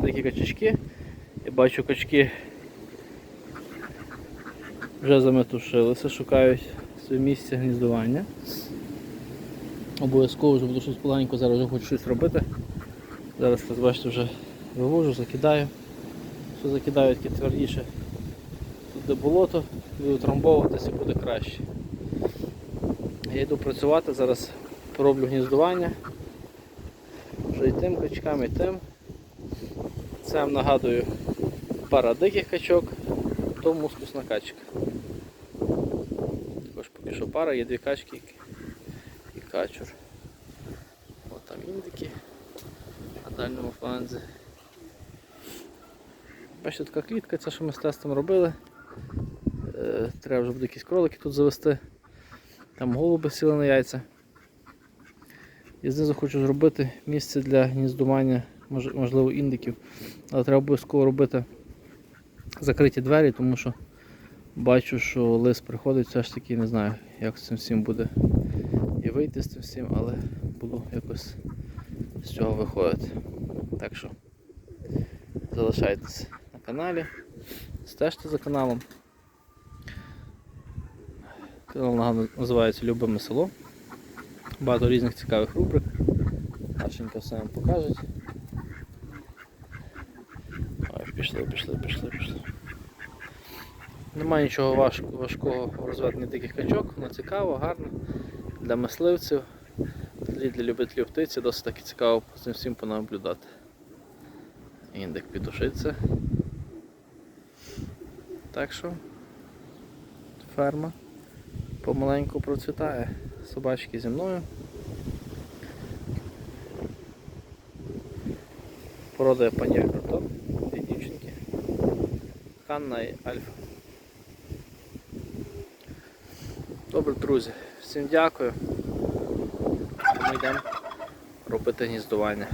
такі качечки. Я бачу качки вже заметушилися, шукають своє місце гніздування. Обов'язково вже буду щось поганенько, зараз хочу щось робити. Зараз, як бачите, вже вивожу, закидаю. Все закидаю таке твердіше. Тут де болото, буду утрамбовуватися буде краще. Я йду працювати, зараз пороблю гніздування. Вже і тим качкам, і тим. Це вам нагадую пара диких качок, то мускусна качка. Також поки що пара, є дві качки і- качур. От там індики на дальньому фланзі. Бачите, така клітка, це що ми з тестом робили. Е, Треба вже буде якісь кролики тут завести. Там голуби сіли на яйця. І знизу хочу зробити місце для гніздування, можливо, індиків. Але треба обов'язково робити закриті двері, тому що бачу, що лис приходить, все ж таки не знаю, як з цим всім буде і вийти з цим всім, але буду якось з цього виходити. Так що залишайтесь на каналі, стежте за каналом. Канал називається Любиме село. Багато різних цікавих рубрик. Нашенька все вам покажуть. Пішли, пішли, пішли, пішли. Немає нічого важ- важкого в розведенні диких качок, воно цікаво, гарно. Для мисливців, для, любителів птиці досить таки цікаво з цим всім понаблюдати. Індик підушиться. Так що ферма помаленьку процвітає. Собачки зі мною. Порода дві дівчинки. Ханна і Альфа. Добре, друзі, всім дякую. Ми йдемо робити гніздування.